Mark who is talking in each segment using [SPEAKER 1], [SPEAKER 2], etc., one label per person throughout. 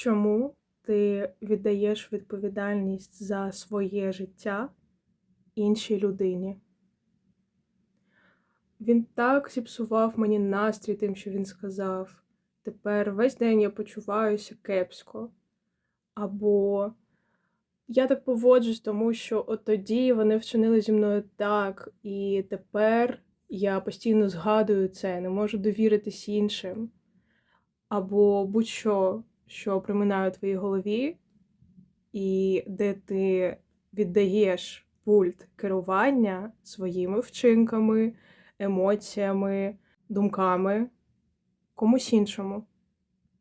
[SPEAKER 1] Чому ти віддаєш відповідальність за своє життя іншій людині? Він так зіпсував мені настрій тим, що він сказав. Тепер весь день я почуваюся кепсько. Або я так поводжусь, тому що от тоді вони вчинили зі мною так, і тепер я постійно згадую це, не можу довіритись іншим. Або будь-що, що проминає у твоїй голові, і де ти віддаєш пульт керування своїми вчинками, емоціями, думками комусь іншому,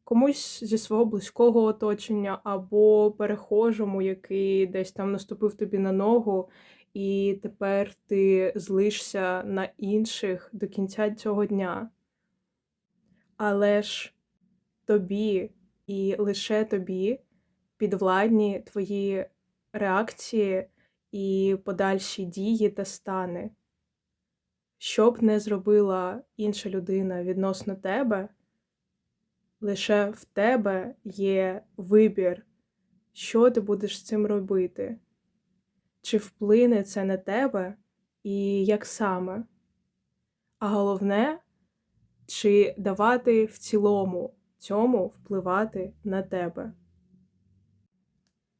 [SPEAKER 1] комусь зі свого близького оточення, або перехожому, який десь там наступив тобі на ногу, і тепер ти злишся на інших до кінця цього дня. Але ж тобі і лише тобі підвладні твої реакції і подальші дії та стани. Що б не зробила інша людина відносно тебе, лише в тебе є вибір, що ти будеш з цим робити, чи вплине це на тебе і як саме. А головне, чи давати в цілому цьому впливати на тебе.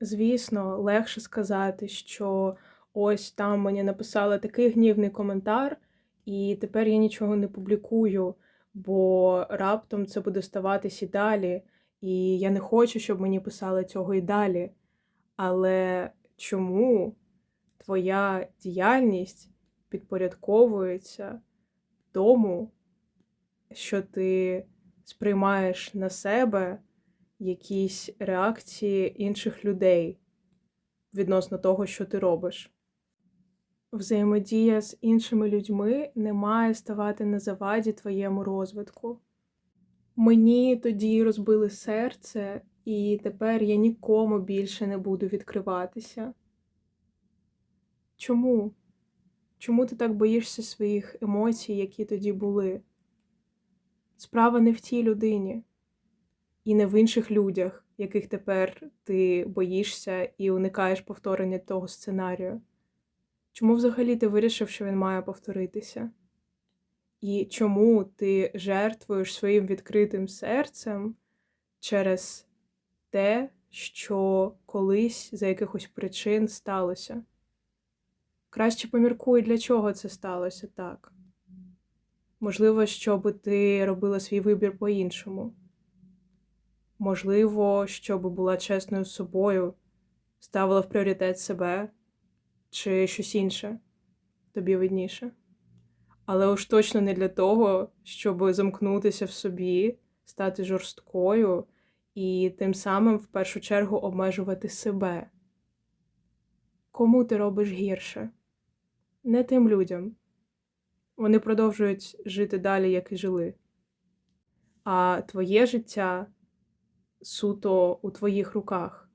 [SPEAKER 1] Звісно, легше сказати, що ось там мені написали такий гнівний коментар, і тепер я нічого не публікую, бо раптом це буде ставатись і далі, і я не хочу, щоб мені писали цього і далі. Але чому твоя діяльність підпорядковується тому, що ти сприймаєш на себе якісь реакції інших людей відносно того, що ти робиш. Взаємодія з іншими людьми не має ставати на заваді твоєму розвитку. Мені тоді розбили серце, і тепер я нікому більше не буду відкриватися. Чому? Чому ти так боїшся своїх емоцій, які тоді були? Справа не в тій людині і не в інших людях, яких тепер ти боїшся і уникаєш повторення того сценарію. Чому взагалі ти вирішив, що він має повторитися? І чому ти жертвуєш своїм відкритим серцем через те, що колись за якихось причин сталося? Краще поміркуй, для чого це сталося так. Можливо, щоб ти робила свій вибір по-іншому. Можливо, щоб була чесною з собою, ставила в пріоритет себе чи щось інше, тобі видніше. Але уж точно не для того, щоб замкнутися в собі, стати жорсткою і тим самим в першу чергу обмежувати себе. Кому ти робиш гірше? Не тим людям. Вони продовжують жити далі, як і жили. А твоє життя суто у твоїх руках.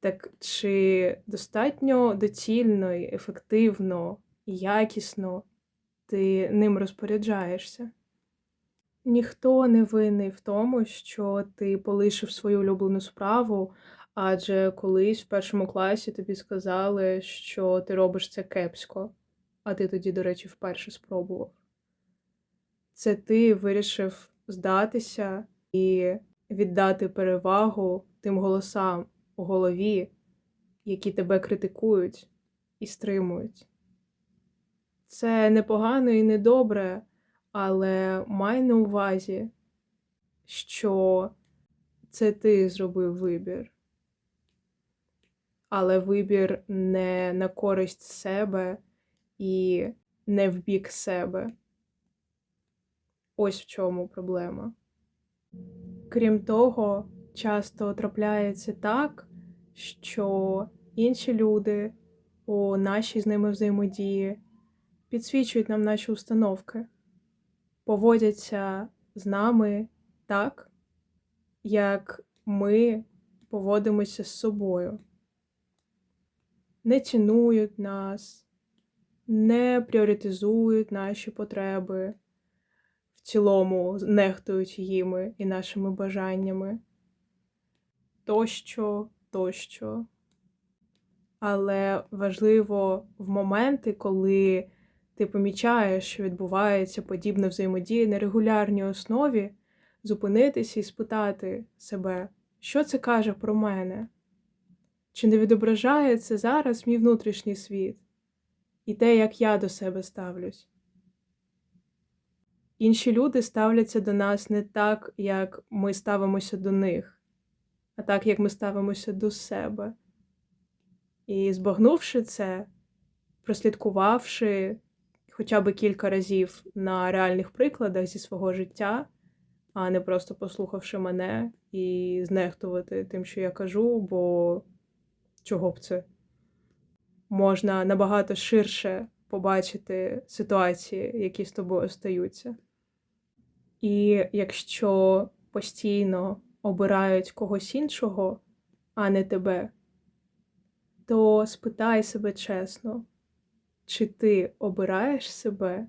[SPEAKER 1] Так чи достатньо доцільно, і ефективно і якісно ти ним розпоряджаєшся? Ніхто не винний в тому, що ти полишив свою улюблену справу, адже колись в першому класі тобі сказали, що ти робиш це кепсько, а ти тоді, до речі, вперше спробував. Це ти вирішив здатися і віддати перевагу тим голосам у голові, які тебе критикують і стримують. Це непогано і недобре, але май на увазі, що це ти зробив вибір. Але вибір не на користь себе і не в бік себе. Ось в чому проблема. Крім того, часто трапляється так, що інші люди у нашій з ними взаємодії підсвічують нам наші установки, поводяться з нами так, як ми поводимося з собою, не цінують нас, не пріоритизують наші потреби в цілому нехтують їми і нашими бажаннями. тощо, тощо. Але важливо в моменти, коли ти помічаєш, що відбувається подібна взаємодія на регулярній основі, зупинитися і спитати себе, що це каже про мене? Чи не відображає це зараз мій внутрішній світ і те, як я до себе ставлюсь? Інші люди ставляться до нас не так, як ми ставимося до них, а так, як ми ставимося до себе. І збагнувши це, прослідкувавши хоча б кілька разів на реальних прикладах зі свого життя, а не просто послухавши мене і знехтувати тим, що я кажу, бо чого б це? Можна набагато ширше побачити ситуації, які з тобою стаються. І якщо постійно обирають когось іншого, а не тебе, то спитай себе чесно, чи ти обираєш себе